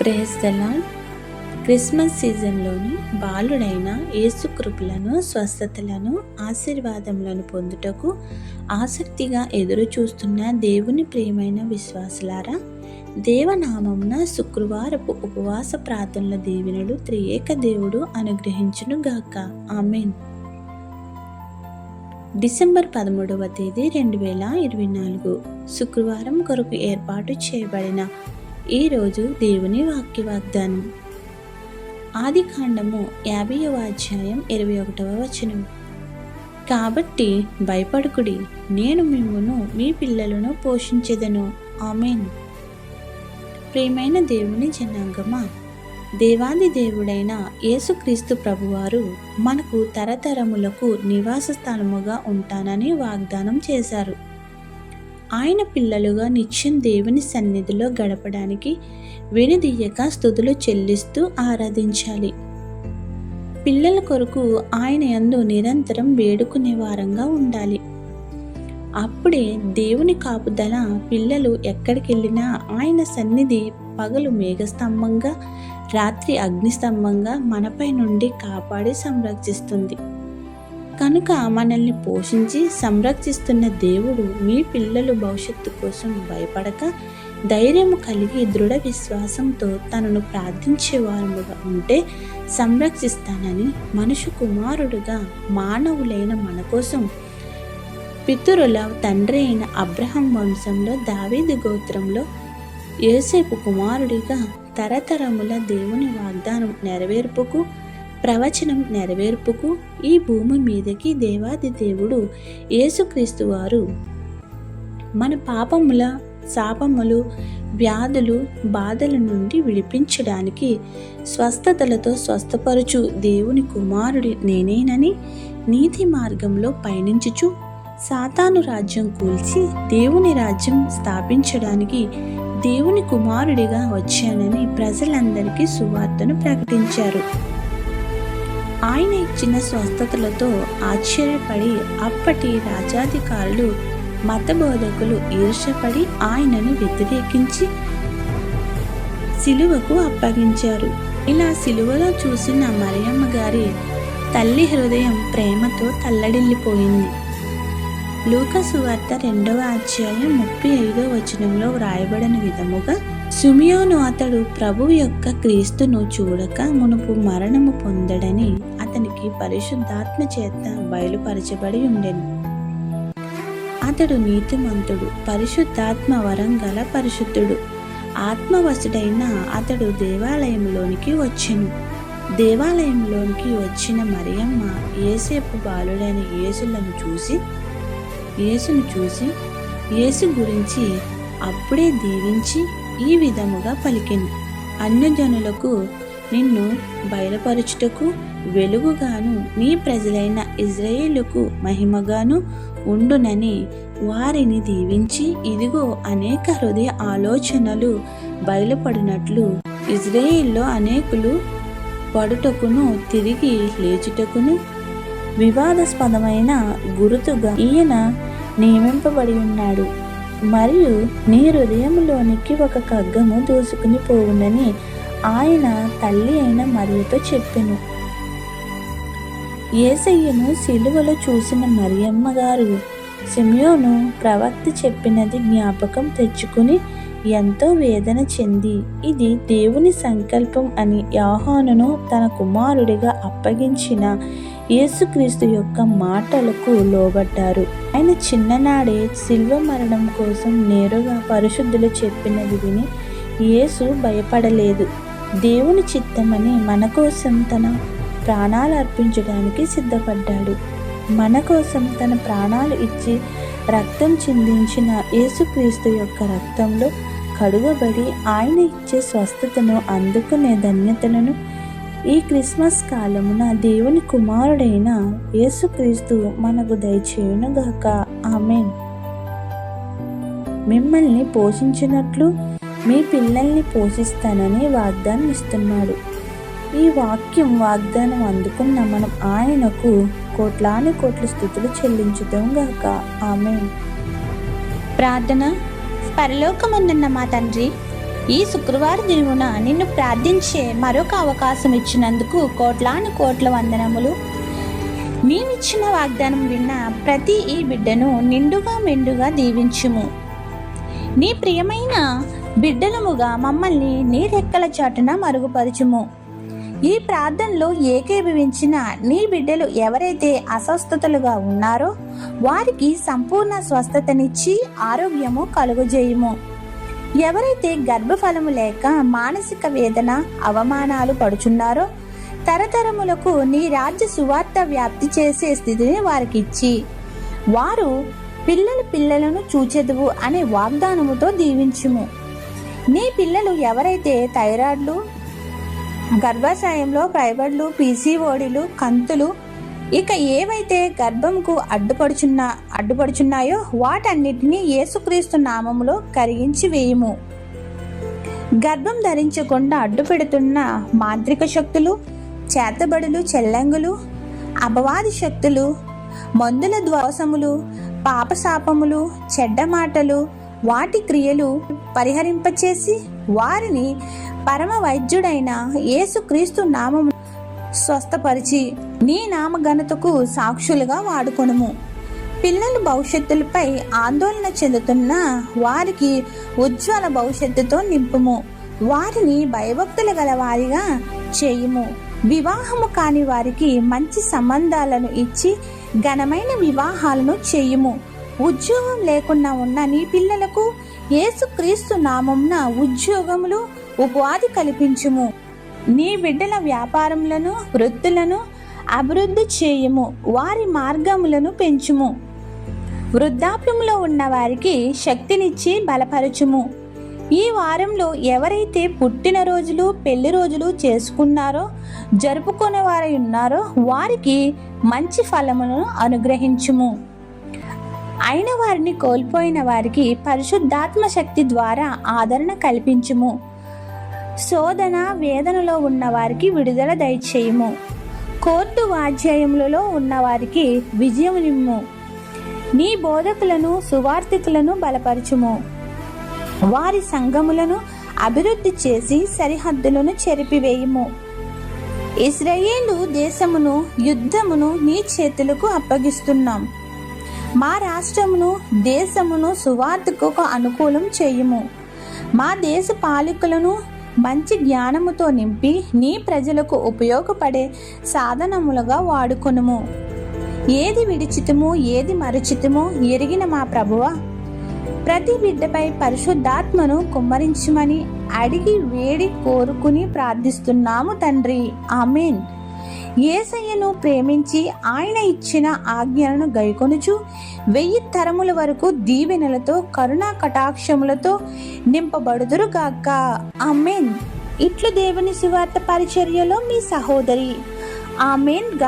ప్రేస్తలా Christmas సీజన్లోని బాలుడైన ఏసుకృపులను స్వస్థతలను ఆశీర్వాదములను పొందుటకు ఆసక్తిగా ఎదురు చూస్తున్న దేవుని ప్రియమైన విశ్వాసులారా దేవనామమున శుక్రవారపు ఉపవాస ప్రార్థనల దీవెనలు త్రియేక దేవుడు అనుగ్రహించును గాక ఆమెన్. డిసెంబర్ పదమూడవ తేదీ రెండు వేల ఇరవై నాలుగు శుక్రవారం కొరకు ఏర్పాటు చేయబడిన ఈరోజు దేవుని వాక్య వాగ్దానం ఆది కాండము యాభైవ అధ్యాయం ఇరవై ఒకటవ వచనం. కాబట్టి భయపడుకుడి నేను మిమ్మును మీ పిల్లలను పోషించెదను. ఆమెన్. ప్రియమైన దేవుని జనాంగమా దేవాది దేవుడైన యేసుక్రీస్తు ప్రభువారు మనకు తరతరములకు నివాస స్థానముగా ఉంటానని వాగ్దానం చేశారు. ఆయన పిల్లలుగా నిత్యం దేవుని సన్నిధిలో గడపడానికి వెనుదీయక స్థుతులు చెల్లిస్తూ ఆరాధించాలి. పిల్లల కొరకు ఆయన యందు నిరంతరం వేడుకునే వారంగా ఉండాలి. అప్పుడే దేవుని కాపుదల పిల్లలు ఎక్కడికి వెళ్ళినా ఆయన సన్నిధి పగలు మేఘస్తంభంగా రాత్రి అగ్నిస్తంభంగా మనపై నుండి కాపాడి సంరక్షిస్తుంది. కనుక మనల్ని పోషించి సంరక్షిస్తున్న దేవుడు మీ పిల్లలు భవిష్యత్తు కోసం భయపడక ధైర్యం కలిగి దృఢ విశ్వాసంతో తనను ప్రార్థించే వారముగా ఉంటే సంరక్షిస్తానని మనుషు కుమారుడుగా మానవులైన మన కోసం పితరుల తండ్రి అయిన అబ్రహం వంశంలో దావీదు గోత్రంలో ఏసేపు కుమారుడిగా తరతరముల దేవుని వాగ్దానం నెరవేర్పుకు ప్రవచనం నెరవేర్పుకు ఈ భూమి మీదకి దేవాది దేవుడు యేసుక్రీస్తు వారు. మన పాపముల శాపములు వ్యాధులు బాధల నుండి విడిపించడానికి స్వస్థతలతో స్వస్థపరచు దేవుని కుమారుడి నేనేనని నీతి మార్గంలో పయనించుచు సాతాను రాజ్యం కూల్చి దేవుని రాజ్యం స్థాపించడానికి దేవుని కుమారుడిగా వచ్చానని ప్రజలందరికీ సువార్తను ప్రకటించారు. ఆయన ఇచ్చిన స్వస్థతలతో ఆశ్చర్యపడి అప్పటి రాజాధికారులు మతబోధకులు ఈర్షపడి ఆయనను వ్యతిరేకించి సిలువకు అప్పగించారు. ఇలా సిలువలో చూసిన మరియమ్మ గారి తల్లి హృదయం ప్రేమతో తల్లడిల్లిపోయింది. లూకసు వార్త రెండవ అధ్యాయం ముప్పై ఐదో వచనంలో వ్రాయబడిన విధముగా సుమియోను అతడు ప్రభు యొక్క క్రీస్తును చూడక మునుపు మరణము పొందడని అతనికి పరిశుద్ధాత్మ చేత బయలుపరచబడి ఉండెను. అతడు నీతిమంతుడు పరిశుద్ధాత్మ వరం గల పరిశుద్ధుడు. ఆత్మవశుడైన అతడు దేవాలయంలోనికి వచ్చెను. దేవాలయంలోనికి వచ్చిన మరియమ్మ ఏసేపు బాలుడైన యేసులను చూసి యేసును చూసి యేసు గురించి అప్పుడే దీవించి ఈ విధముగా పలికింది అన్యజనులకు నిన్ను బయలుపరుచుటకు వెలుగుగాను నీ ప్రజలైన ఇజ్రాయేలుకు మహిమగాను ఉండునని వారిని దీవించి ఇదిగో అనేక హృదయ ఆలోచనలు బయలుపడినట్లు ఇజ్రాయేల్లో అనేకులు పడుటకును తిరిగి లేచుటకును వివాదాస్పదమైన గురుతుగా ఈయన నియమింపబడి ఉన్నాడు. మరియు నీ హృదయంలోనికి ఒక ఖగ్గము దూసుకుని పోవునని ఆయన తల్లి అయిన మరియతో చెప్పెను. ఏసయ్యను సిలువలో చూసిన మరియమ్మ గారు సిమియోను ప్రవక్త చెప్పినది జ్ఞాపకం తెచ్చుకుని ఎంతో వేదన చెంది. ఇది దేవుని సంకల్పం అని యాహానును తన కుమారుడిగా అప్పగించిన యేసుక్రీస్తు యొక్క మాటలకు లోబడ్డారు. ఆయన చిన్ననాడే శిల్వ మరణం కోసం నేరుగా పరిశుద్ధులు చెప్పినది విని యేసు భయపడలేదు. దేవుని చిత్తమని మన కోసం తన ప్రాణాలు అర్పించడానికి సిద్ధపడ్డాడు. మన కోసం తన ప్రాణాలు ఇచ్చి రక్తం చిందించిన యేసుక్రీస్తు యొక్క రక్తంలో కడుగబడి ఆయన ఇచ్చే స్వస్థతను అందుకునే ధన్యతలను ఈ క్రిస్మస్ కాలమున దేవుని కుమారుడైన యేసుక్రీస్తు మనకు దయచేయునుగాక. ఆమెన్. మిమ్మల్ని పోషించినట్లు మీ పిల్లల్ని పోషిస్తానని వాగ్దానం ఇస్తున్నాడు. ఈ వాక్యం వాగ్దానం అందుకున్న మనం ఆయనకు కోట్లాని కోట్ల స్థుతులు చెల్లించుతాం గాక ఆమె ప్రార్థన. పరలోకమందున్న మా తండ్రి ఈ శుక్రవారం దినమున నిన్ను ప్రార్థించే మరొక అవకాశం ఇచ్చినందుకు కోట్లాను కోట్ల వందనములు. నీవిచ్చిన వాగ్దానం విన్న ప్రతి ఈ బిడ్డను నిండుగా మెండుగా దీవించుము. నీ ప్రియమైన బిడ్డలముగా మమ్మల్ని నీ రెక్కల చాటున మరుగుపరచుము. ఈ ప్రార్థనలో ఏకీభవించిన నీ బిడ్డలు ఎవరైతే అస్వస్థతలుగా ఉన్నారో వారికి సంపూర్ణ స్వస్థతనిచ్చి ఆరోగ్యము కలుగజేయుము. ఎవరైతే గర్భఫలము లేక మానసిక వేదన అవమానాలు పడుచున్నారో తరతరములకు నీ రాజ్య సువార్త వ్యాప్తి చేసే స్థితిని వారికిచ్చి వారు పిల్లల పిల్లలను చూచెదువు అనే వాగ్దానముతో దీవించుము. నీ పిల్లలు ఎవరైతే థైరాయిడ్లు గర్భాశయంలో ఫైబర్లు పీసీఓడిలు కంతులు ఇక ఏవైతే గర్భంకు అడ్డుపడుచున్నా అడ్డుపడుచున్నాయో వాటన్నిటినీ యేసుక్రీస్తు నామములో కరిగించి వేయుము. గర్భం ధరించకుండా అడ్డుపెడుతున్న మాంత్రిక శక్తులు చేతబడులు చెల్లంగులు అపవాది శక్తులు మందుల ద్వోసములు పాపశాపములు చెడ్డ మాటలు వాటి క్రియలు పరిహరింపచేసి వారిని పరమ వైద్యుడైన యేసుక్రీస్తు నామము స్వస్థపరిచి నీ నామఘనతకు సాక్షులుగా వాడుకొనుము. పిల్లల భవిష్యత్తులపై ఆందోళన చెందుతున్న వారికి ఉజ్వల భవిష్యత్తుతో నింపుము. వారిని భయభక్తులు గల వారిగా చేయుము. వివాహము కాని వారికి మంచి సంబంధాలను ఇచ్చి ఘనమైన వివాహాలను చేయుము. ఉద్యోగం లేకుండా ఉన్న నీ పిల్లలకు యేసుక్రీస్తు నామంన ఉద్యోగములు ఉపాధి కల్పించుము. నీ బిడ్డల వ్యాపారములను వృత్తులను అభివృద్ధి చేయుము వారి మార్గములను పెంచుము. వృద్ధాప్యంలో ఉన్న వారికి శక్తినిచ్చి బలపరచుము. ఈ వారంలో ఎవరైతే పుట్టినరోజులు పెళ్ళి రోజులు చేసుకున్నారో జరుపుకునే వారై ఉన్నారో వారికి మంచి ఫలములను అనుగ్రహించుము. అయిన వారిని కోల్పోయిన వారికి పరిశుద్ధాత్మ శక్తి ద్వారా ఆదరణ కల్పించుము. శోధన వేదనలో ఉన్నవారికి విడుదల దయచేయము. కోర్టు వాధ్యాయములలో ఉన్నవారికి విజయం విజయమునిమ్ము. నీ బోధకులను సువార్థికులను బలపరచుము. వారి సంఘములను అభివృద్ధి చేసి సరిహద్దులను చెరిపివేయుము. ఇస్రాయేలు దేశమును యుద్ధమును నీ చేతులకు అప్పగిస్తున్నాం. మా రాష్ట్రమును దేశమును సువార్తకు అనుకూలం చేయము. మా దేశ పాలకులను మంచి జ్ఞానముతో నింపి నీ ప్రజలకు ఉపయోగపడే సాధనములుగా వాడుకొనుము. ఏది విడిచితము ఏది మరచితమో ఎరిగిన మా ప్రభువ ప్రతి బిడ్డపై పరిశుద్ధాత్మను కుమ్మరించమని అడిగి వేడి కోరుకుని ప్రార్థిస్తున్నాము తండ్రి. ఆమెన్. ఏసయ్యను ప్రేమించి ఆయన ఇచ్చిన ఆజ్ఞలను గైకొనుచు వెయ్యి తరముల వరకు దీవెనలతో కరుణా కటాక్షములతో నింపబడుదురుగాక ఆమెన్. ఇట్లు దేవుని సువార్త పరిచర్యలో మీ సహోదరి. ఆమెన్.